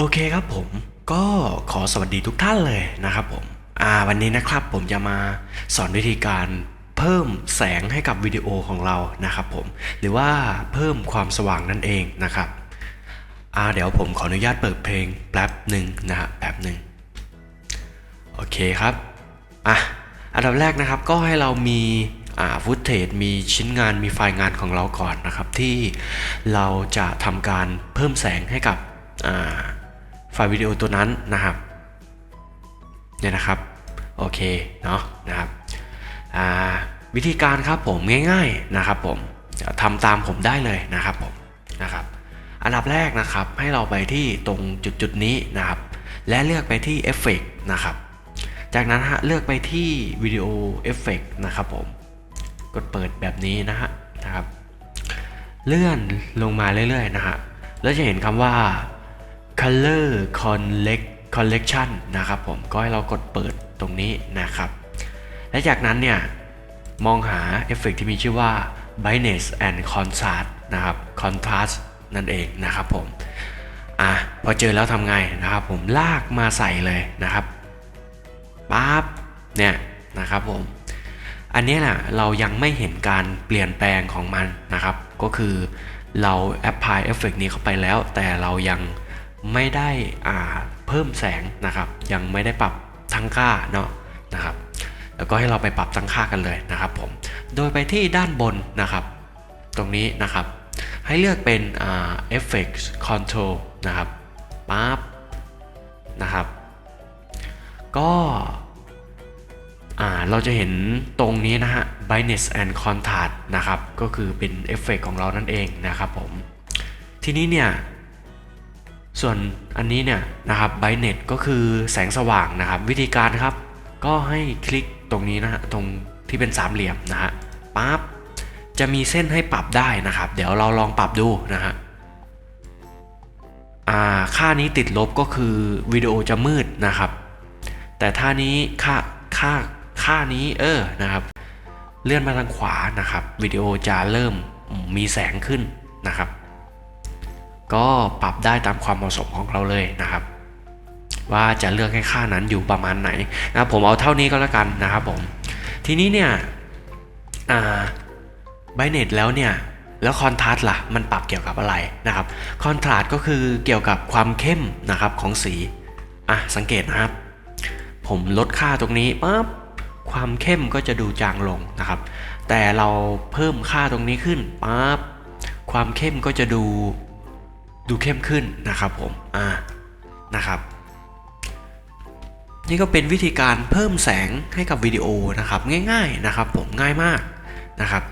โอเคครับผมก็ขอสวัสดีทุกท่านเลยนะครับผมอ่าวันนี้นะครับผมจะมาสอนวิธีการเพิ่มแสงให้กับวิดีโอของเรานะครับผมหรือว่าเพิ่มความสว่างนั่นเองนะครับอ่าเดี๋ยวผมขออนุญาตเปิดเพลงแป๊บหนึ่งนะฮะแป๊บหนึ่งโอเคครับอะอันดับแรกนะครับก็ให้เรามีอ่าฟุตเทจมีชิ้นงานมีไฟล์งานของเราก่อนนะครับที่เราจะทำการเพิ่มแสงให้กับอ่า ไฟล์วิดีโอตัวนั้นนะครับเนี่ยนะครับโอเคเนาะนะครับวิธีการครับผมง่ายๆนะครับผมทำตามผมได้เลยนะครับผมนะครับอันดับแรกนะครับให้เราไปที่ตรงจุดๆนี้นะครับ และเลือกไปที่เอฟเฟกนะครับ จากนั้นฮะเลือกไปที่วิดีโอเอฟเฟกนะครับผมกดเปิดแบบนี้นะฮะนะครับ เลื่อนลงมาเรื่อยๆนะฮะแล้วจะเห็นคำว่า color collect collection นะครับผมก็ให้เรากดเปิดตรงนี้นะครับ และจากนั้นเนี่ย มองหาเอฟเฟกที่มีชื่อว่า brightness and contrast นะครับ contrast นั่นเองนะครับผมอะพอเจอแล้วทำไงนะครับผมลากมาใส่เลยนะครับปั๊บเนี่ยนะครับผมอันนี้แหละเรายังไม่เห็นการเปลี่ยนแปลงของมันนะครับ ก็คือเราแอปพลายเอฟเฟกนี้เข้าไปแล้ว แต่เรายัง ไม่ได้อ่าเพิ่มแสงนะครับ ยังไม่ได้ปรับทั้งค่าเนาะนะครับ แล้วก็ให้เราไปปรับทั้งค่ากันเลยนะครับผม โดยไปที่ด้านบนนะครับ ตรงนี้นะครับ ให้เลือกเป็นอ่า Effects Control นะครับปั๊บนะครับ ก็อ่าเราจะเห็นตรงนี้นะฮะ brightness and contrast นะครับ ก็คือเป็นเอฟเฟกของเรานั่นเองนะครับผม ทีนี้เนี่ย ส่วนอันนี้เนี่ยนะครับ brightness ก็คือแสงสว่างนะครับ วิธีการครับ ก็ให้คลิกตรงนี้นะฮะตรงที่เป็นสามเหลี่ยมนะฮะปั๊บจะมีเส้นให้ปรับได้นะครับ เดี๋ยวเราลองปรับดูนะฮะอ่าค่านี้ติดลบก็คือวิดีโอจะมืดนะครับ แต่ท่านี้ค่าค่าค่านี้เออนะครับ เลื่อนมาทางขวานะครับวิดีโอจะเริ่มมีแสงขึ้นนะครับ ก็ปรับได้ตามความเหมาะสมของเราเลยนะครับ ว่าจะเลือกให้ค่านั้นอยู่ประมาณไหนนะผมเอาเท่านี้ก็แล้วกันนะครับผม ทีนี้เนี่ยอ่าไบเน็ตแล้วเนี่ยแล้วคอนทราสต์ล่ะมันปรับเกี่ยวกับอะไรนะครับคอนทราสต์ก็คือเกี่ยวกับความเข้มนะครับของสีอะสังเกตนะครับ ผมลดค่าตรงนี้ปั๊บความเข้มก็จะดูจางลงนะครับ แต่เราเพิ่มค่าตรงนี้ขึ้นปั๊บความเข้มก็จะดู ดูเข้มขึ้นนะครับผมอ่านะครับนี่ก็เป็นวิธีการเพิ่มแสงให้กับวิดีโอนะครับง่ายๆนะครับผมง่ายมากนะครับ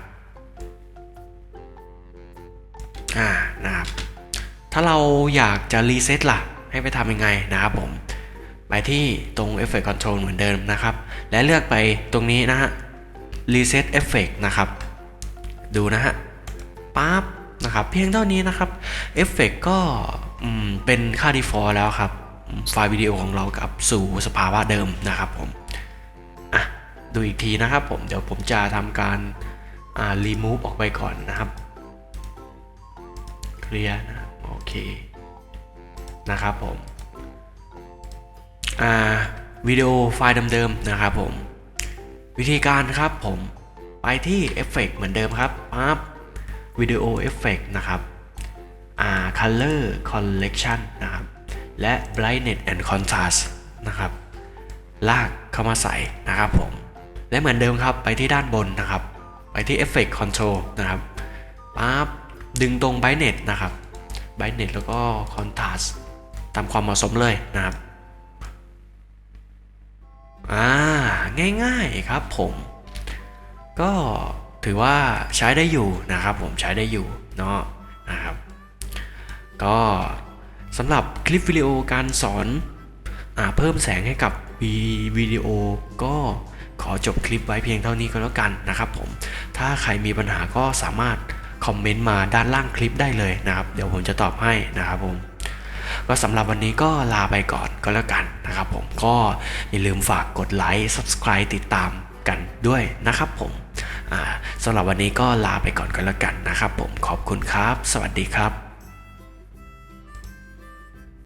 อ่านะครับถ้าเราอยากจะรีเซ็ตล่ะให้ไปทำยังไงนะครับผมไปที่ตรง Effect Control เหมือนเดิมนะครับ และเลือกไปตรงนี้นะฮะ Reset Effect นะครับ ดูนะฮะปั๊บ นะครับ เพียงเท่านี้นะครับเอฟเฟกก็เป็นค่า default แล้วครับ ไฟล์วิดีโอของเรากลับสู่สภาวะเดิมนะครับผมอะดูอีกทีนะครับผม เดี๋ยวผมจะทำการอ่า remove ออกไปก่อนนะครับ เคลียร์นะโอเคนะครับผมอ่าวิดีโอไฟล์เดิมๆนะครับผม วิธีการครับผมไปที่เอฟเฟกเหมือนเดิมครับปั๊บ วิดีโอเอฟเฟกนะครับอ่า color collection นะครับ และ brightness and contrast นะครับ ลากเข้ามาใส่นะครับผม และเหมือนเดิมครับไปที่ด้านบนนะครับ ไปที่ effect control นะครับปั๊บดึงตรง brightness นะครับ brightness แล้วก็ contrast ตามความเหมาะสมเลยนะครับอ่าง่ายๆครับผม ก็ ถือว่าใช้ได้อยู่นะครับผมใช้ได้อยู่เนาะนะครับ ก็สำหรับคลิปวิดีโอการสอนอเพิ่มแสงให้กับวิดีโอก็ขอจบคลิปไว้เพียงเท่านี้ก็แล้วกันนะครับผม ถ้าใครมีปัญหาก็สามารถคอมเมนต์มาด้านล่างคลิปได้เลยนะครับ เดี๋ยวผมจะตอบให้นะครับผม ก็สำหรับวันนี้ก็ลาไปก่อนก็แล้วกันนะครับผม ก็อย่าลืมฝากกดไลค์ Subscribe ติดตามกันด้วยนะครับผม สำหรับวันนี้ก็ลาไปก่อนก็แล้วกันนะครับ ผมขอบคุณครับ สวัสดีครับ